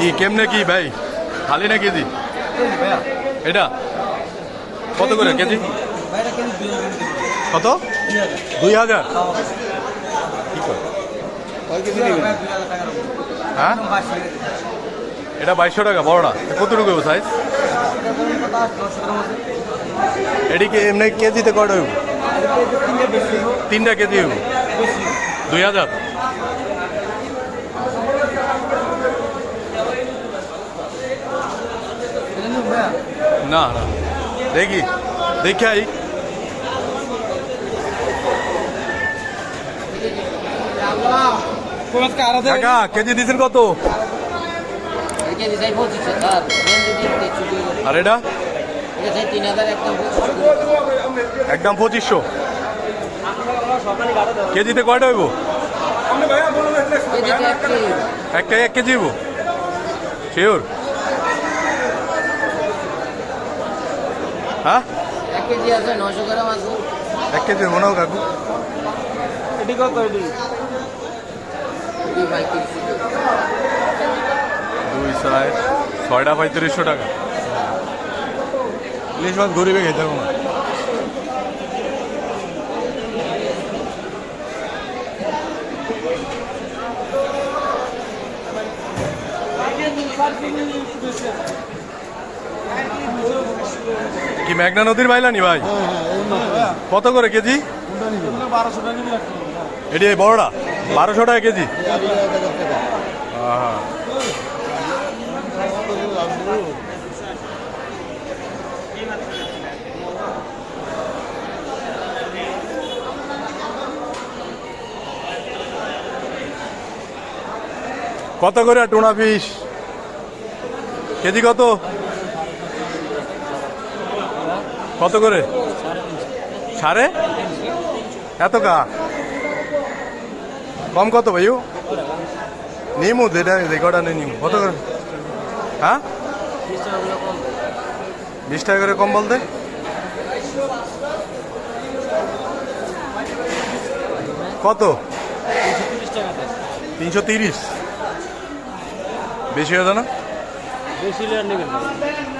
কি, কেমনে কি ভাই? খালি না কেজি এটা? কত করে কেজি? কত? দুই হাজার? হ্যাঁ? এটা বাইশশো টাকা, বড়টা। কতটুকু সাইজ এটি এমনি কেজিতে কটা হইব তিনটা কেজি হইব দুই হাজার। না না। দেখি দেখি আই কাকা কেজি দিয়েছেন কত? আর এটা? একদম পঁচিশশো। কেজিতে কয়টা হইব? কেজিতে এক কেজি একটা এক কেজি হইব? শিওর? হ্যাঁ? এক কেজি আছে নশো গ্রাম আছে। এক কেজি হইব না কাকু? এটি পঁয়ত্রিশ দুই ছয় ছয়টা পঁয়ত্রিশশো টাকা। ইলিশ মাছ গরিবে খেতে হবে না কি মেঘনা নদীর বাইলানি ভাই? কত করে কেজি? এটি এই বড়টা? বারোশো টাকা কেজি? কত করে টুনা ফিশ? কেজি কত? কত করে? সাড়ে? এত কা? কম কত ভাইও নিমু, যেটা নেই নিমু। কত করে? হ্যাঁ? বিশ টাকা করে কম বলতে? কত? তিনশো তিরিশ। বেশি হয়ে না? বেশি নেবেন